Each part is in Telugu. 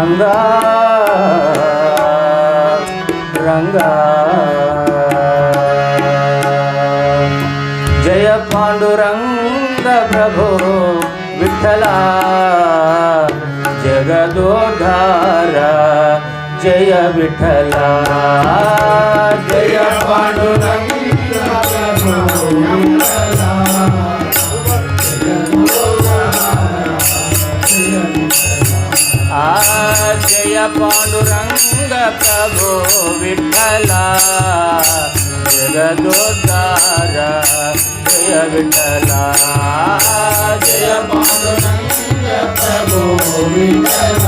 రంగా రంగా. జయ పాండురంగ ప్రభో విఠల జగదోధార జయ విఠల. జయ పాండురంగ ఆ జగదోద్ధార జయ విఠల జయ పాండురంగ ప్రభో విఠల.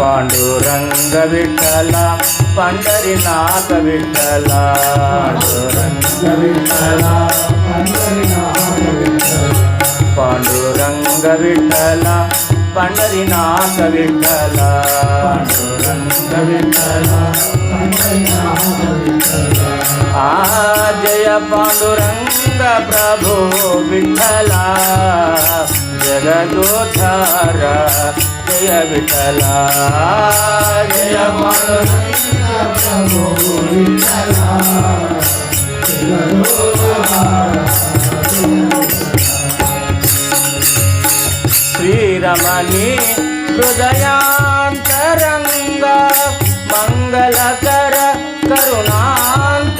పాండురంగ విఠల పండరినాథ విఠల పాండురంగ విఠల. పాండురంగ విఠల పండరినాథ విఠల పాండురంగ విఠల ఆ జయ పాండురంగ ప్రభు విఠల? జగదోధార జయ విఠల? జయ పాండురంగ ప్రభు విఠల? జగదోధార శ్రీరమణి హృదయాంతరంగ మంగళకర కరుణాంతరంగ.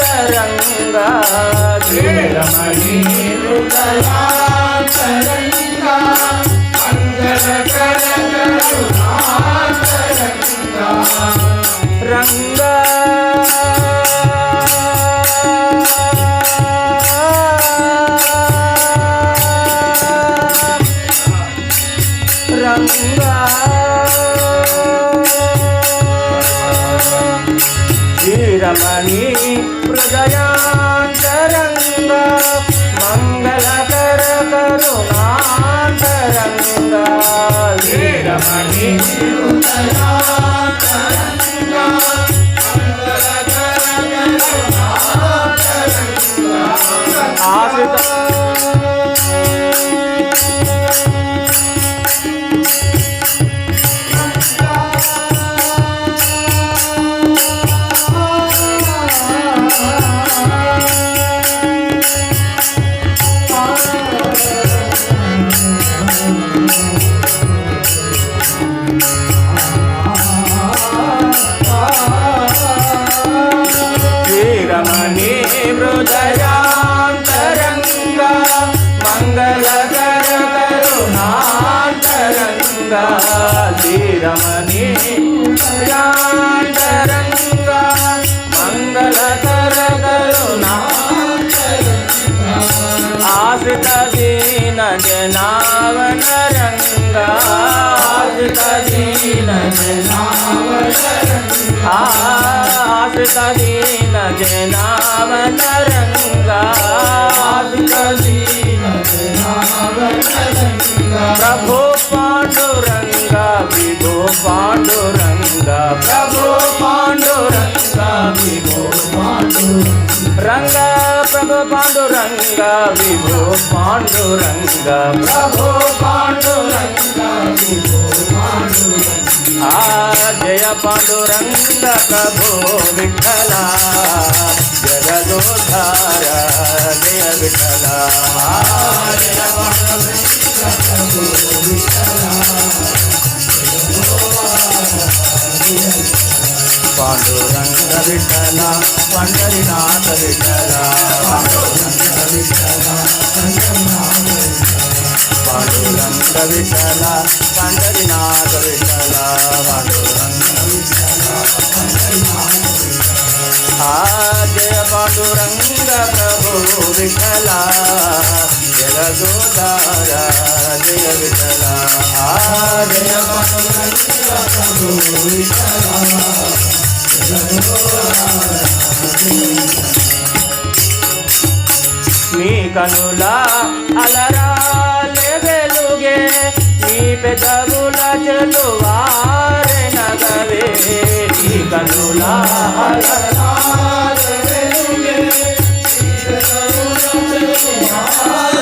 శ్రీరమణి హృదయాంతరంగ శ్రీరమణి హృదయాంతరంగ మంగళకర కరుణాంతరంగ శ్రీరమణి హృదయా దీన జనావన రంగ ఆశ్రిత దీన జనావన ఆశ్రిత దీన జనావన రంగ ఆశ్రిత దీన జనావన రంగ ప్రభు పాండురంగ విభో పాండురంగ ప్రభు పాండురంగ విభో పాండురంగ ప్రభో పాండురంగ విభో పాండురంగ. ఆ జయ పాండురంగ ప్రభో విఠల జగదోధార జయ విఠల. పాండురంగ విఠల పండరినాథ విఠల పాండురంగ విఠల పాండురంగ విఠల పండరినాథ విఠల పాండురంగ విఠల జయ పాండురంగ ప్రభు విఠల జగదోదార జయ విఠల జయ పాండురంగ ప్రభు విఠల మీ కనుల అలరాలే వెలుగే మీ పెదవుల చెలువారే నగవే మీ కనుల అలరాలే వెలుగే మీ పెదవుల చెలువారే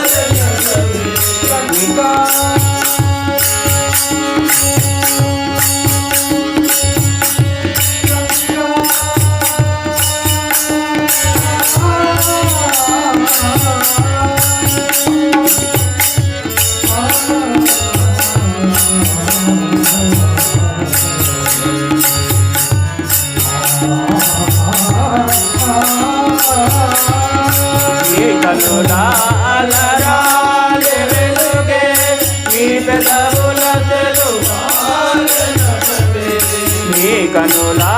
కనులా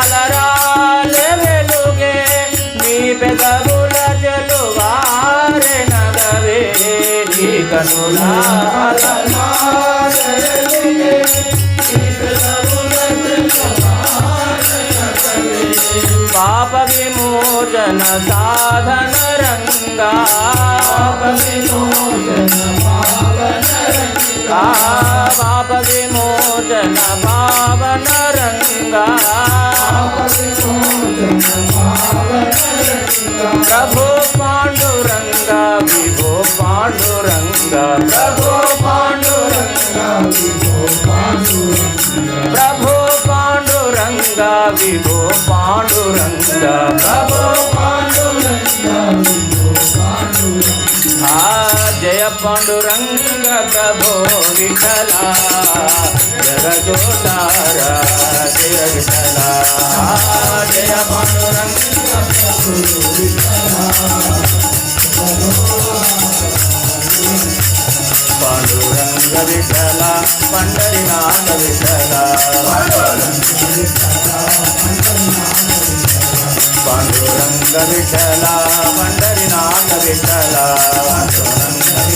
అలరాలు వెలుగే నీ పెదవుల జలువారెనగవే నీ కనులా అలరా విమోచన సాధన రంగా పాప విమోచన పావన రంగా ప్రభు పాండురంగ విభో పాండురంగ ప్రభు పాండురంగ ప్రభు పాండురంగ విభో పాండురంగ ప్రభు పాండురంగ ప్రభో విఠల జగదోతార జయ విఠల ఆ జయ పాండురంగ పాండురంగ విఠల పండరినాథ విఠల పాండురంగ విఠల పండరినాథ విఠల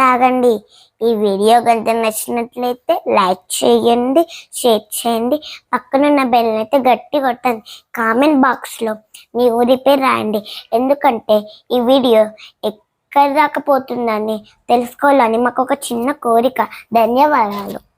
ఆగండి. ఆగండి ఈ వీడియో కనుక నచ్చినట్లయితే లైక్ చేయండి షేర్ చేయండి. పక్కనున్న బెల్ అయితే గట్టి కొట్టండి. కామెంట్ బాక్స్లో మీ ఊరి పేరు రాయండి. ఎందుకంటే ఈ వీడియో ఎక్కడ రాకపోతుందని తెలుసుకోవాలని మాకు ఒక చిన్న కోరిక. ధన్యవాదాలు.